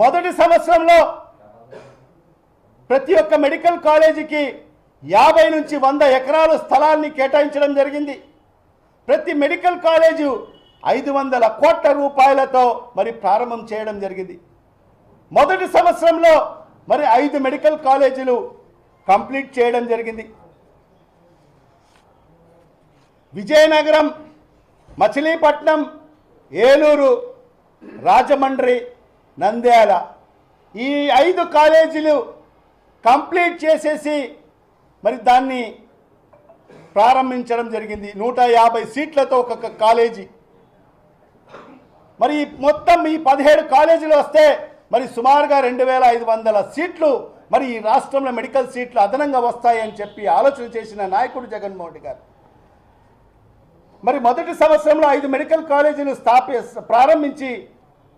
మొదటి సంవత్సరంలో ప్రతి ఒక్క మెడికల్ కాలేజీకి యాభై నుంచి వంద ఎకరాల స్థలాన్ని కేటాయించడం జరిగింది. ప్రతి మెడికల్ కాలేజు ఐదు వందల కోట్ల రూపాయలతో మరి ప్రారంభం చేయడం జరిగింది. మొదటి సంవత్సరంలో మరి ఐదు మెడికల్ కాలేజీలు కంప్లీట్ చేయడం జరిగింది. విజయనగరం మచిలీపట్నం ఏలూరు రాజమండ్రి నంద్యాల. ఈ ఐదు కాలేజీలు కంప్లీట్ చేసేసి మరి దాన్ని ప్రారంభించడం జరిగింది. నూట యాభై సీట్లతో ఒక కాలేజీ. మరి మొత్తం ఈ పదిహేడు కాలేజీలు వస్తే మరి సుమారుగా రెండు వేల ఐదు వందల సీట్లు మరి ఈ రాష్ట్రంలో మెడికల్ సీట్లు అదనంగా వస్తాయని చెప్పి ఆలోచన చేసిన నాయకుడు జగన్మోహన్ రెడ్డి గారు. మరి మొదటి సంవత్సరంలో ఐదు మెడికల్ కాలేజీలు స్థాపి ప్రారంభించి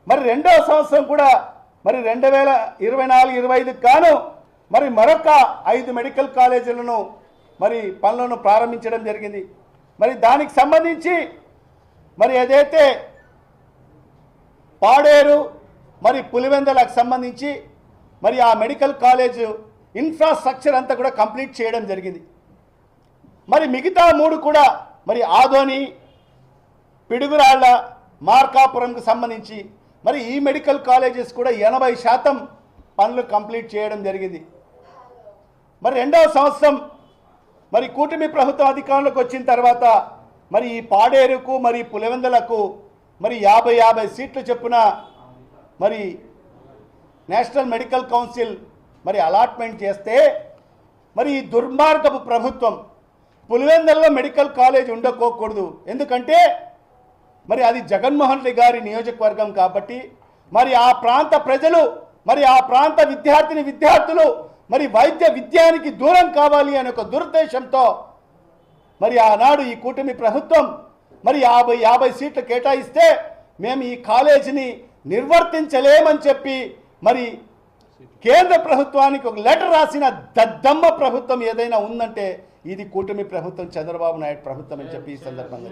మరి రెండవ సంవత్సరం కూడా మరి రెండు వేల ఇరవై నాలుగు ఇరవై ఐదుకి కాను మరి మరొక ఐదు మెడికల్ కాలేజీలను మరి పనులను ప్రారంభించడం జరిగింది. మరి దానికి సంబంధించి మరి ఏదైతే పాడేరు మరి పులివెందలకు సంబంధించి మరి ఆ మెడికల్ కాలేజ్ ఇన్ఫ్రాస్ట్రక్చర్ అంతా కూడా కంప్లీట్ చేయడం జరిగింది. మరి మిగతా మూడు కూడా మరి ఆదోని పిడుగురాళ్ళ మార్కాపురంకు సంబంధించి మరి ఈ మెడికల్ కాలేజెస్ కూడా ఎనభై శాతం పనులు కంప్లీట్ చేయడం జరిగింది. మరి రెండవ సంవత్సరం మరి కూటమి ప్రభుత్వం అధికారంలోకి వచ్చిన తర్వాత మరి ఈ పాడేరుకు మరి పులివెందులకు మరి యాభై యాభై సీట్లు చెప్పున మరి నేషనల్ మెడికల్ కౌన్సిల్ మరి అలాట్మెంట్ చేస్తే మరి ఈ దుర్మార్గపు ప్రభుత్వం పులివెందుల్లో మెడికల్ కాలేజ్ ఉండకోకూడదు. ఎందుకంటే మరి అది జగన్మోహన్ రెడ్డి గారి నియోజకవర్గం కాబట్టి మరి ఆ ప్రాంత ప్రజలు మరి ఆ ప్రాంత విద్యార్థిని విద్యార్థులు మరి వైద్య విద్యానికి దూరం కావాలి అనే ఒక దురుద్దేశంతో మరి ఆనాడు ఈ కూటమి ప్రభుత్వం మరి యాభై యాభై సీట్లు కేటాయిస్తే మేము ఈ కాలేజీని నిర్వర్తించలేమని చెప్పి మరి కేంద్ర ప్రభుత్వానికి ఒక లెటర్ రాసిన దద్దమ్మ ప్రభుత్వం ఏదైనా ఉందంటే ఇది కూటమి ప్రభుత్వం చంద్రబాబు నాయుడు ప్రభుత్వం అని చెప్పి ఈ సందర్భంగా.